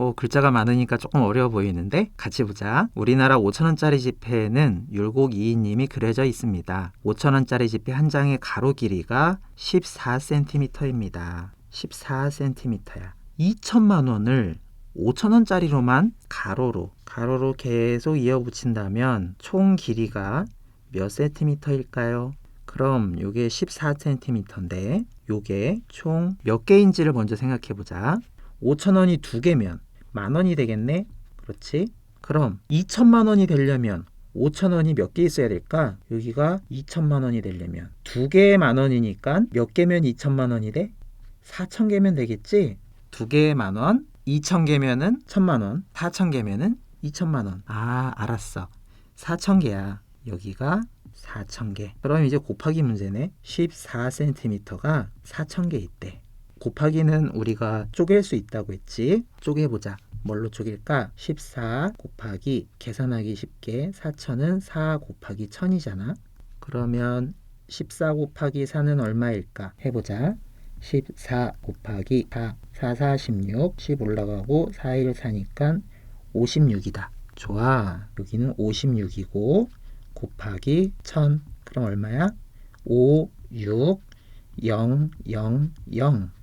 어, 글자가 많으니까 조금 어려워 보이는데 같이 보자. 우리나라 5천원짜리 지폐에는 율곡 이인님이 그려져 있습니다. 5천원짜리 지폐 한 장의 가로 길이가 14cm입니다. 14cm야. 2천만 원을 5천원짜리로만 가로로 가로로 계속 이어 붙인다면 총 길이가 몇 cm일까요? 그럼 요게 14cm인데 요게 총 몇 개인지를 먼저 생각해 보자. 5천 원이 두 개면 만 원이 되겠네. 그렇지? 그럼 2천만 원이 되려면 5천 원이 몇 개 있어야 될까? 여기가 2천만 원이 되려면 두 개에 만 원이니까 몇 개면 2천만 원이 돼? 4천 개면 되겠지? 두 개에 만 원, 2천 개면은 천만 원, 4천 개면은 2천만 원. 아, 알았어. 4천 개야. 여기가 4천 개. 그럼 이제 곱하기 문제네. 14cm가 4천 개 있대. 곱하기는 우리가 쪼갤 수 있다고 했지. 쪼개보자. 뭘로 쪼갤까? 14 곱하기 계산하기 쉽게 4천은 4 곱하기 1000이잖아. 그러면 14 곱하기 4는 얼마일까? 해보자. 14 곱하기 4, 4, 4, 16, 10 올라가고 4, 1, 4니까 56이다. 좋아. 여기는 56이고 곱하기 1000. 그럼 얼마야? 5, 6, 0, 0, 0.